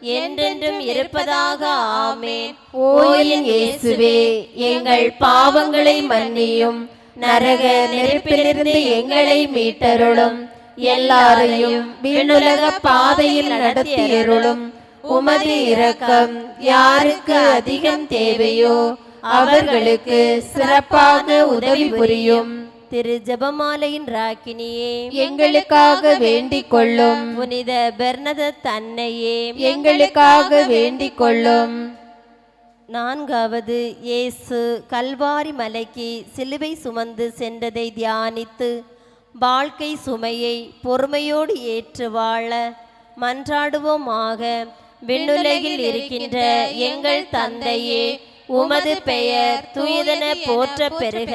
என்றென்றும் இருப்பதாக ஆமேன். இயேசுவே எங்கள் பாவங்களை மன்னியும். நரக நெருப்பிலிருந்து எங்களை மீட்டருளும். எல்லாரையும் விண்ணுலக பாதையில் நடத்தியருளும். உமது இரக்கம் யாருக்கு அதிகம் தேவையோ அவர்களுக்கு சிறப்பாக உதவி புரியும். திரு ஜெபமாலையின் ராக்கினியே. எங்களுக்காக வேண்டிக் கொள்ளும் புனித பெர்னத தன்னையே. எங்களுக்காக வேண்டிக் கொள்ளும் நான்காவது இயேசு கல்வாரி மலைக்கு சிலுவை சுமந்து சென்றதை தியானித்து வாழ்க்கை சுமையை பொறுமையோடு ஏற்று வாழ மன்றாடுவோமாக. விண்ணுலகில் இருக்கின்ற எங்கள் தந்தையே உமது பெயர் துயதன போற்ற பெருக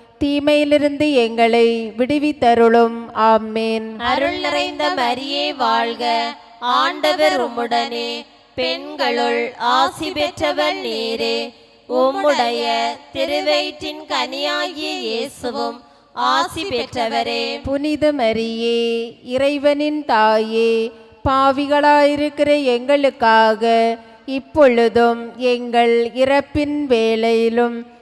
தீமையிலிருந்து எங்களை விடுவித்தருளும். ஆமேன். அருள் நிறைந்த மரியே வாழ்க. ஆண்டவர் உம்முடனே. பெண்களுள் ஆசி பெற்றவர் நீரே. உம்முடைய திருவயிற்றின் கனியாகிய இயேசுவும் ஆசி பெற்றவரே. புனித மரியே இறைவனின் தாயே பாவிகளாயிருக்கிற எங்களுக்காக இப்பொழுதும் எங்கள் இறப்பின் வேளையிலும்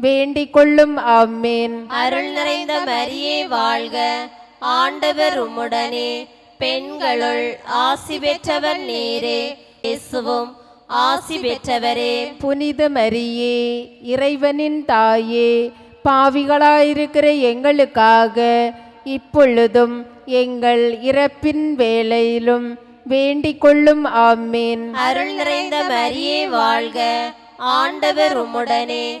வேண்டிக் கொள்ளும் ஆமேன். அருள் நிறைந்த மரியே வாழ்க. ஆண்டவர் உம்முடனே. பெண்களுள் ஆசி பெற்றவர் நீரே. இயேசுவும் ஆசி பெற்றவரே. புனித மரியே இறைவனின் தாயே பாவிகளாயிருக்கிற எங்களுக்காக இப்பொழுதும் எங்கள் இறப்பின் வேளையிலும் வேண்டிக் கொள்ளும் ஆமேன். அருள் நிறைந்த மரியே வாழ்க. ஆண்டவர் உம்முடனே.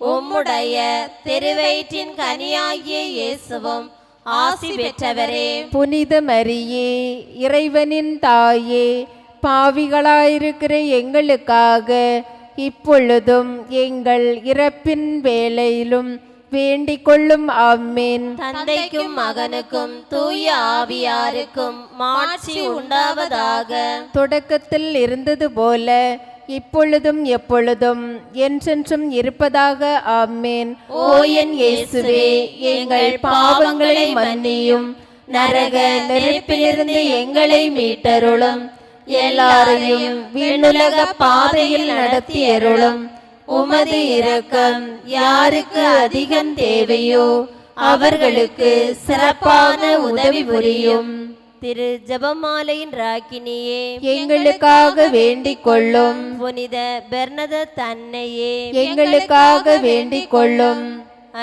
உம்முடைய திருவயிற்றின் கனியாகிய இயேசுவும் ஆசி பெற்றவரே. புனித மரியே இறைவனின் தாயே பாவிகளாயிருக்கிற எங்களுக்காக இப்பொழுதும் எங்கள் இறப்பின் வேளையிலும் வேண்டிக் கொள்ளும் ஆமேன். தந்தைக்கும் மகனுக்கும் தூய ஆவியாருக்கும் மாட்சி உண்டாவதாக. தொடக்கத்தில் இருந்தது போல இப்பொழுதும் எப்பொழுதும் என்றென்றும் இருப்பதாக ஆமேன். ஓ என் இயேசுவே எங்கள் பாவங்களை மன்னியும். நரக நெருப்பிலிருந்து எங்களை மீட்டருளும். எல்லாரையும் விண்ணுலக பாதையில் நடத்தியருளும். உமது இரக்கம் யாருக்கு அதிகம் தேவையோ அவர்களுக்கு சிறப்பான உதவி புரியும். திரு ஜெபமாலையின் ராக்கினியே. எங்களுக்காக வேண்டிக் கொள்ளும் புனித பெர்னத தன்னையே. எங்களுக்காக வேண்டிக் கொள்ளும்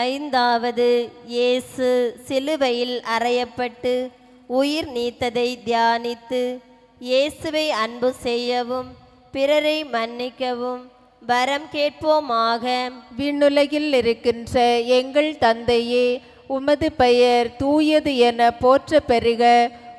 ஐந்தாவது இயேசு சிலுவையில் அறையப்பட்டு உயிர் நீத்ததை தியானித்து இயேசுவை அன்பு செய்யவும் பிறரை மன்னிக்கவும் வரம் கேட்போமாக. விண்ணுலகில் இருக்கின்ற எங்கள் தந்தையே உமது பெயர் தூயது என போற்ற பெறுக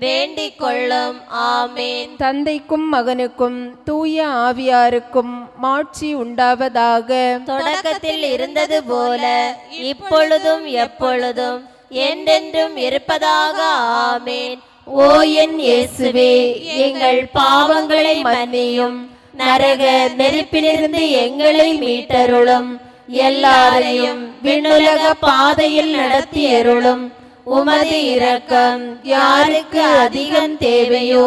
வேண்டிக் கொள்ளும் ஆமேன். தந்தைக்கும் மகனுக்கும் தூய ஆவியாருக்கும் மாட்சி உண்டாவதாக. தொடக்கத்தில் இருந்தது போல இப்பொழுதும் எப்பொழுதும் என்றென்றும் இருப்பதாக. ஆமேன். ஓ என் இயேசுவே எங்கள் பாவங்களை மன்னியும். நரக நெருப்பிலிருந்து எங்களை மீட்டருளும். எல்லாரையும் விண்ணுலக பாதையில் நடத்தியருளும். உமது இரக்கம் யாருக்கு அதிகம் தேவையோ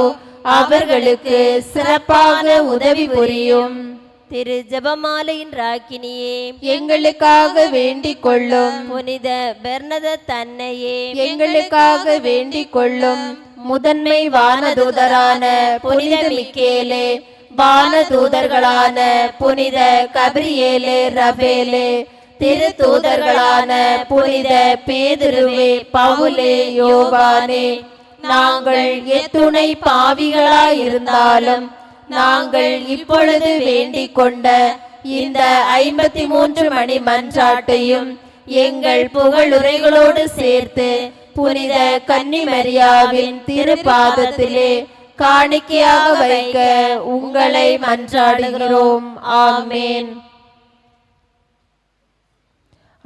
அவர்களுக்கு சிறப்பாக உதவி புரியும். திரு ஜெபமாலையின் ராக்கினியே எங்களுக்காக வேண்டிக் கொள்ளும் புனித பெர்னத தன்னையே எங்களுக்காக வேண்டிக் கொள்ளும் முதன்மை வானதூதரான புனித மிக்கேலே வானதூதர்களான புனித கபிரியேலே ரபேலே திரு தூதர்களான புனித பேதுருவே பவுலே யோபானே நாங்கள் எத்துணை பாவிகளாயிருந்தாலும் நாங்கள் இப்பொழுது வேண்டிக் கொண்ட இந்த ஐம்பத்தி மூன்று மணி மன்றாட்டையும் எங்கள் புகழுரைகளோடு சேர்த்து புனித கன்னிமரியாவின் திருப்பாதத்திலே காணிக்கையாக வைக்க உங்களை மன்றாடுகிறோம். ஆமேன்.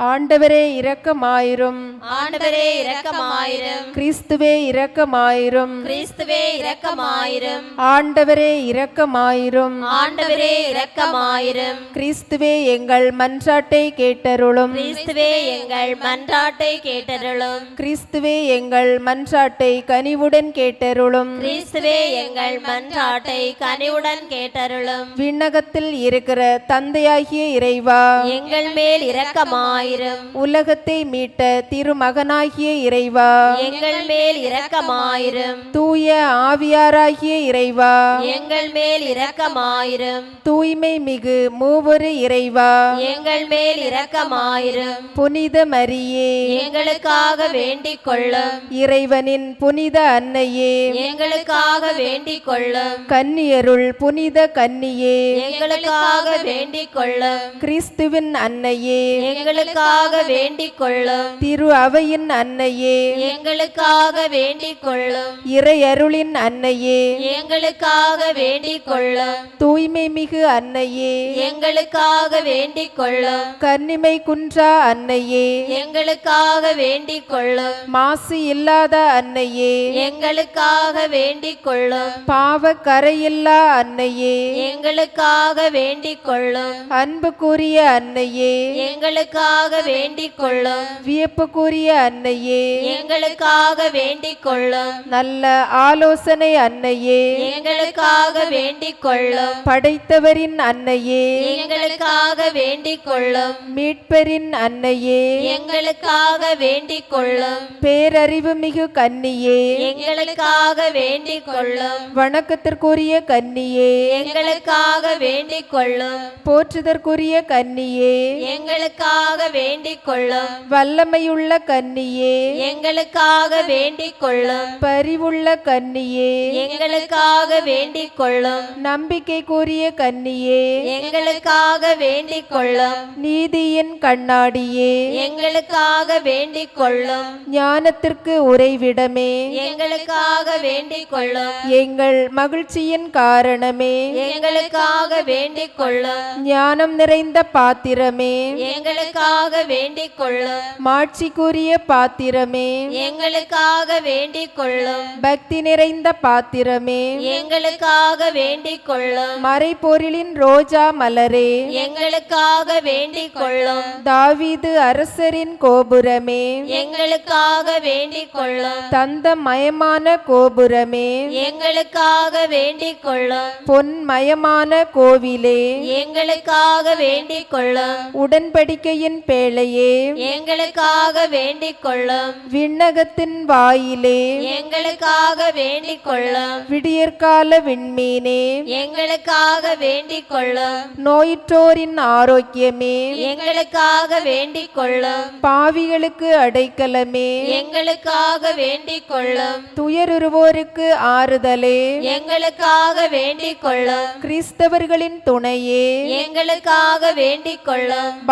ஆண்டவரே இரக்கமாயிரும். ஆண்டவரே இரக்கமாயிரும். கிறிஸ்துவே இரக்கமாயிரும். கிறிஸ்துவே இரக்கமாயிரும். ஆண்டவரே இரக்கமாயிரும். ஆண்டவரே இரக்கமாயிரும். கிறிஸ்துவே எங்கள் மன்றாட்டை கேட்டருளும். கிறிஸ்துவே எங்கள் மன்றாட்டை கேட்டருளும். கிறிஸ்துவே எங்கள் மன்றாட்டை கனிவுடன் கேட்டருளும். கிறிஸ்துவே எங்கள் மன்றாட்டை கனிவுடன் கேட்டருளும். விண்ணகத்தில் இருக்கிற தந்தையாகிய இறைவா. எங்கள் மேல் இரக்கமாயிரும் இரக்கமாயிரும் உலகத்தை மீட்ட திருமகனாகிய இறைவா. எங்கள் மேல் இரக்கமாயிரும். தூய ஆவியாராகிய இறைவா. எங்கள் மேல் இரக்கமாயிரும். தூய்மை மிகு மூவொரு இறைவா. எங்கள் மேல் இரக்கமாயிரும். புனித மரியே எங்களுக்காக வேண்டிக் கொள்ளும். இறைவனின் புனித அன்னையே. எங்களுக்காக வேண்டிக் கொள்ளும். கன்னியருள் புனித கன்னியே. எங்களுக்காக வேண்டிக் கொள்ளும். கிறிஸ்துவின் அன்னையே. எங்களுக்காக வேண்டிக் கொள்ளும் திரு அவையின் அன்னையே. எங்களுக்காக வேண்டிக் கொள்ளும் இறையருளின் அன்னையே. எங்களுக்காக வேண்டிக் கொள்ளும் தூய்மை மிகு அன்னையே. எங்களுக்காக வேண்டிக் கொள்ளும் கன்னிமை குன்றா அன்னையே. எங்களுக்காக வேண்டிக் கொள்ளும் மாசு இல்லாத அன்னையே. எங்களுக்காக வேண்டிக் கொள்ளும் பாவ கரையில்லா அன்னையே. எங்களுக்காக வேண்டிக் கொள்ளும் அன்புக்குரிய அன்னையே. எங்களுக்காக வேண்டிக் கொள்ளும் வியப்புக்குரிய அன்னையே. எங்களுக்காக வேண்டிக் கொள்ளும் நல்ல ஆலோசனை அன்னையே. எங்களுக்காக வேண்டிக் கொள்ளும் படைத்தவரின் அன்னையே. எங்களுக்காக வேண்டிக் கொள்ளும் மீட்பரின் அன்னையே. எங்களுக்காக வேண்டிக் கொள்ளும் பேரறிவு மிகு கன்னியே. எங்களுக்காக வேண்டிக் கொள்ளும் வணக்கத்திற்குரிய கன்னியே. எங்களுக்காக வேண்டிக் கொள்ளும் போற்றுதற்குரிய கன்னியே. எங்களுக்காக வேண்டிக் கொள்ளும் வல்லமையுள்ள கன்னியே. எங்களுக்காக வேண்டிக் கொள்ளும் பரிவுள்ள கன்னியே. எங்களுக்காக வேண்டிக் கொள்ளும் நம்பிக்கைக்குரிய கன்னியே. எங்களுக்காக வேண்டிக் கொள்ளும் நீதியின் கண்ணாடியே. எங்களுக்காக வேண்டிக் கொள்ளும் ஞானத்திற்கு உறைவிடமே. எங்களுக்காக வேண்டிக் கொள்ளும் எங்கள் மகிழ்ச்சியின் காரணமே. எங்களுக்காக வேண்டிக் கொள்ளும் ஞானம் நிறைந்த பாத்திரமே. எங்களுக்காக வேண்டிக் கொள்ளும் மாட்சிக்குரிய பாத்திரமே. எங்களுக்காக வேண்டிக் கொள்ளும் பக்தி நிறைந்த பாத்திரமே. எங்களுக்காக வேண்டிக் கொள்ளும் மறைபொருளின் ரோஜா மலரே. எங்களுக்காக வேண்டிக் கொள்ளும் தாவீது அரசரின் கோபுரமே. எங்களுக்காக வேண்டிக் கொள்ளும் தந்த மயமான கோபுரமே. எங்களுக்காக வேண்டிக் கொள்ளும் பொன்மயமான கோவிலே. எங்களுக்காக வேண்டிக் கொள்ளும் உடன்படிக்கையின் பேழையே. எங்களுக்காக வேண்டிக் கொள்ளும் விண்ணகத்தின் வாயிலே. எங்களுக்காக வேண்டிக் கொள்ளும் விடியற்கால விண்மீனே. எங்களுக்காக வேண்டிக் கொள்ளும் நோயுற்றோரின் ஆரோக்கியமே. எங்களுக்காக வேண்டிக் கொள்ளும் பாவிகளுக்கு அடைக்கலமே. எங்களுக்காக வேண்டிக் கொள்ளும் துயருருவோருக்கு ஆறுதலே. எங்களுக்காக வேண்டிக் கொள்ளும் கிறிஸ்தவர்களின் துணையே. எங்களுக்காக வேண்டிக் கொள்ளும்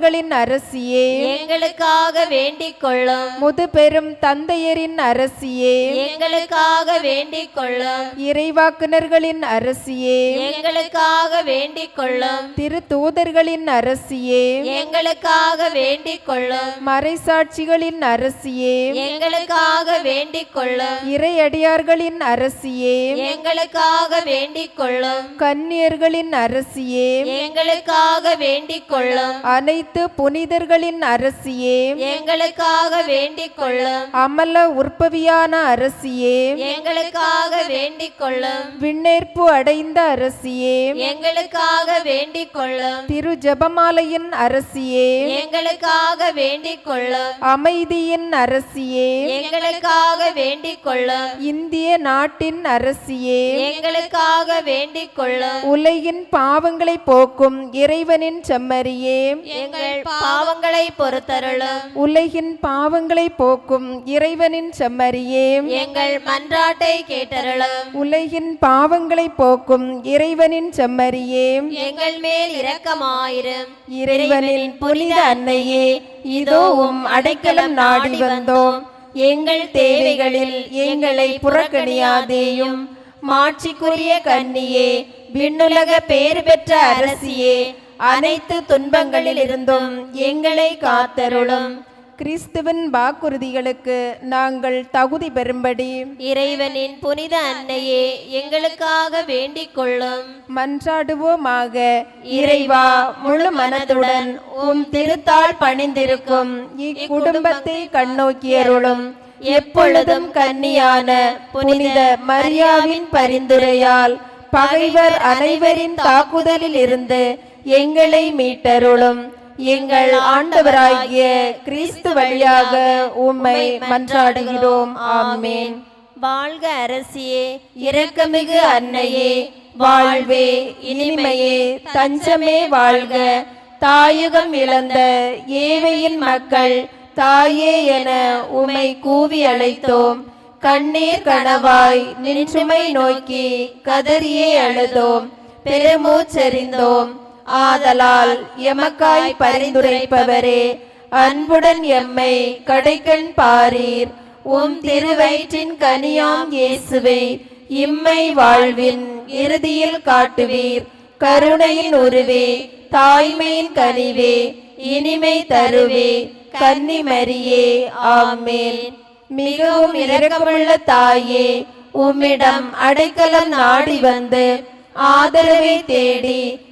வானதூதர்களின் அரசியே. எங்களுக்காக வேண்டிக் கொள்ளும் முது பெரும் தந்தையரின் அரசியே. எங்களுக்காக வேண்டிக் கொள்ளும் இறைவாக்குனர்களின் அரசியே. எங்களுக்காக வேண்டிக் கொள்ளும் திருத்தூதர்களின் அரசியே. எங்களுக்காக வேண்டிக் கொள்ளும் மறைசாட்சிகளின் அரசியே. எங்களுக்காக வேண்டிக் கொள்ளும் இறையடியார்களின் அரசியே. எங்களுக்காக வேண்டிக் கொள்ளும் கன்னியர்களின் அரசியே. எங்களுக்காக வேண்டிக் கொள்ளும் அனைத்து புனிதர்களின் அரசியே. எங்களுக்காக வேண்டிக் கொள்ளும் அமல உற்பவியான அரசியே. எங்களுக்காக வேண்டிக் கொள்ளும் விண்ணேற்பு அடைந்த அரசியே. எங்களுக்காக வேண்டிக் கொள்ளும் திரு ஜெபமாலையின் அரசியே. எங்களுக்காக வேண்டிக் கொள்ளும் அமைதியின் அரசியே. எங்களுக்காக வேண்டிக் கொள்ளும் இந்திய நாட்டின் அரசியே. எங்களுக்காக வேண்டிக் கொள்ளும் உலகின் பாவங்களை போக்கும் இறைவனின் செம்மறியே. எங்கள் பாவங்களை பொறுத்தருளும். உலகின் பாவங்களை போக்கும் இறைவனின் செம்மறியே. எங்கள் மன்றாட்டை கேட்டருளும். உலகின் பாவங்களை போக்கும் இறைவனின் செம்மறியே. எங்கள் மேல் இரக்கமாயிரும். இறைவனின் புனித அன்னையே இதோ உம் அடைக்கலம் நாடி வந்தோம். எங்கள் தேவைகளில் எங்களை புறக்கணியாதேயும். மாட்சிக்குரிய கன்னியே விண்ணுலக பேறு பெற்ற அரசியே அனைத்து துன்பங்களில் இருந்தும் எங்களை காத்தருளும். கிறிஸ்துவின் வாக்குறுதிகளுக்கு நாங்கள் தகுதி பெறும்படி இறைவனின் புனித அன்னையே எங்களுக்காக வேண்டிக் கொள்ளும். மன்றாடுவோமாக. இறைவா முழு மனதுடன் உம் திருத்தாள் பணிந்திருக்கும். இக்குடும்பத்தை கண்ணோக்கியருளும் எப்பொழுதும் கன்னியான புனித மரியாவின் பரிந்துரையால் பகைவர் அனைவரின் தாக்குதலில் இருந்து எங்களை மீட்டருளும். எங்கள் ஆண்டவராகிய கிறிஸ்து வழியாக உம்மை மன்றாடுகிறோம். ஆமேன். வாழ்க அரசியே இரக்கமிகு அன்னையே. வாழ்வே இனிமையே தஞ்சமே வாழ்க. தாயுகம் இழந்த ஏவையின் மக்கள் தாயே என உமை கூவி அழைத்தோம். கண்ணீர் கனவாய் நின்றுமை நோக்கி கதறியே அழுதோம். பெருமூச்செறிந்தோம். ஆதலால் எமக்காய் பரிந்துரைப்பவரே அன்புடன் எம்மை கடைக்கண் பாரீர். உம் திருவயிற்றின் கனியாம் இயேசுவை இம்மை வாழ்வின் இறுதியில் காட்டுவீர். கருணையின் உருவே தாய்மையின் கனிவே இனிமை தருவே கன்னிமரியே ஆமேன். மிகவும் இரக்கமுள்ள தாயே உம்மிடம் அடைக்கலம் நாடி வந்து ஆதரவை தேடி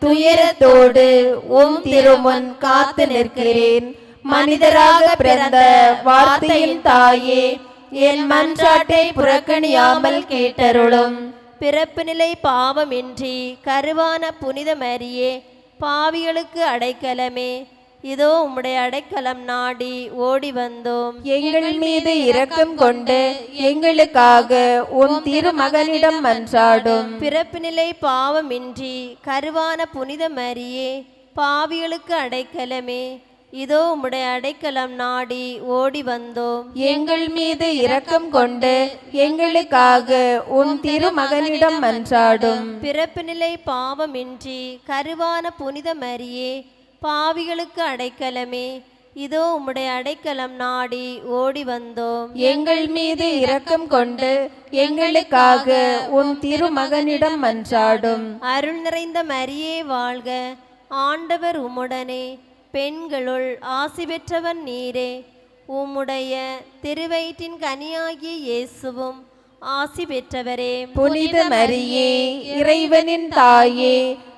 துயரத்தோடு உம் திருமுன் காத்து நிற்கிறேன். மனிதராக பிறந்த வார்த்தையின் தாயே என் மன்றாட்டை புறக்கணியாமல் கேட்டருளும். பிறப்பு நிலை பாவமின்றி கருவான புனித மரியே பாவிகளுக்கு அடைக்கலமே. இதோ உம்முடைய அடைக்கலம் நாடி ஓடி வந்தோம். எங்கள் மீது இரக்கம் கொண்டு எங்களுக்காக உன் திருமகனிடம் மன்றாடும். பிறப்பு நிலை பாவமின்றி கருவான புனித மரியே பாவிகளுக்கு அடைக்கலமே. இதோ உம்முடைய அடைக்கலம் நாடி ஓடி வந்தோம். எங்கள் மீது இரக்கம் கொண்டு எங்களுக்காக உன் திருமகனிடம் மன்றாடும். பிறப்பு நிலை பாவமின்றி கருவான புனித மரியே பாவிகளுக்கு அடைக்கலமே. இதோ உம்முடைய அடைக்கலம் நாடி ஓடி வந்தோம். எங்கள் மீது இரக்கம் கொண்டு எங்களுக்காக உன் திருமகனிடம் மன்றாடும். அருள் நிறைந்த மரியே வாழ்க. ஆண்டவர் உம்முடனே. பெண்களுள் ஆசி பெற்றவன் நீரே. உம்முடைய திருவயிற்றின் கனியாகிய இயேசுவும் ஆசி பெற்றவரே. புனித மரியே இறைவனின் தாயே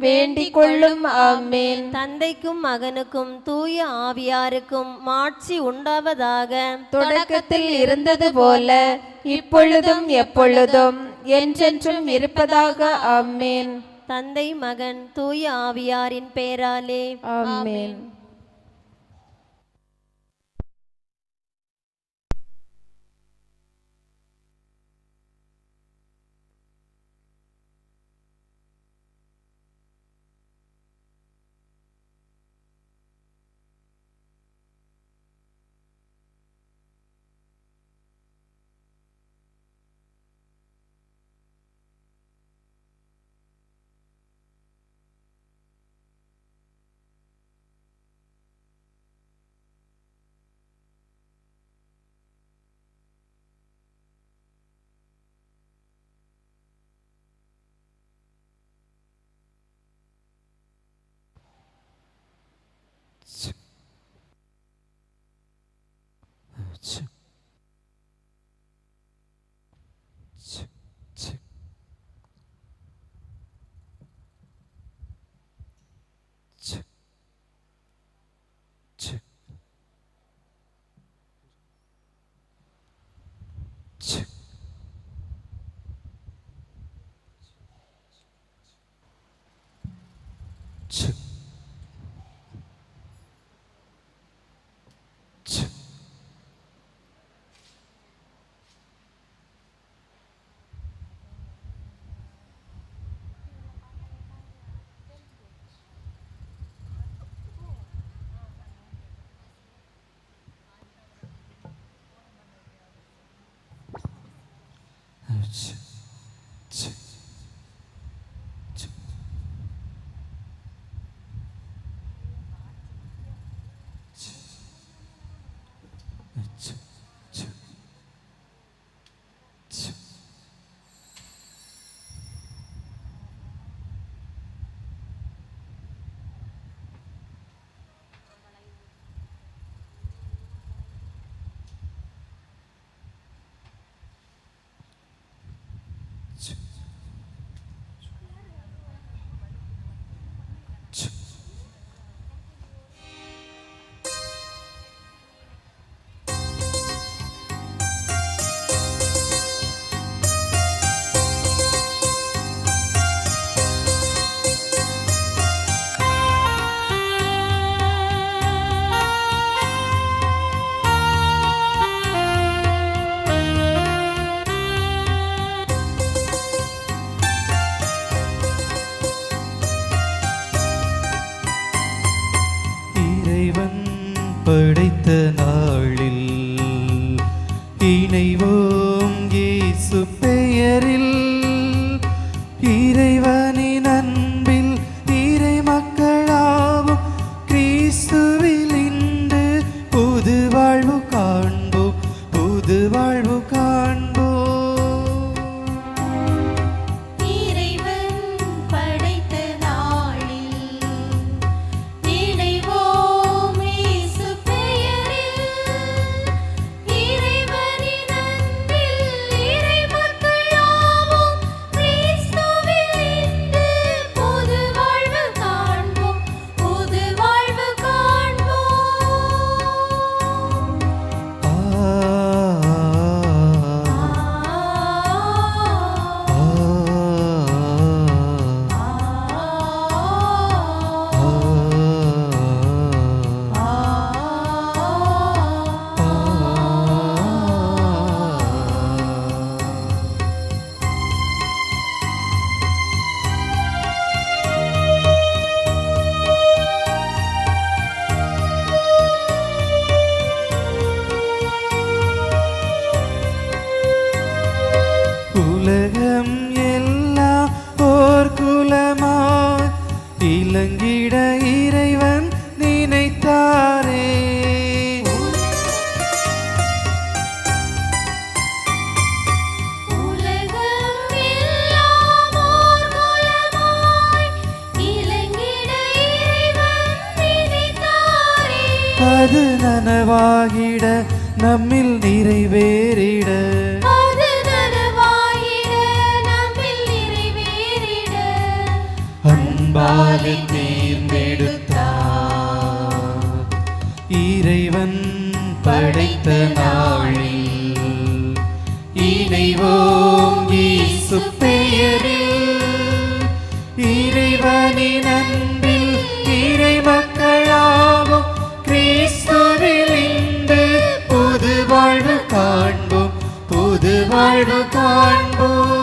வேண்டிக் கொள்ளும் ஆமேன். தந்தைக்கும் மகனுக்கும் தூய ஆவியாருக்கும் மாட்சி உண்டாவதாக. தொடக்கத்தில் இருந்தது போல இப்பொழுதும் எப்பொழுதும் என்றென்றும் இருப்பதாக ஆமேன். தந்தை மகன் தூய ஆவியாரின் பெயராலே. ஆமேன். hearts. much. வாழ்வு காண்போம்.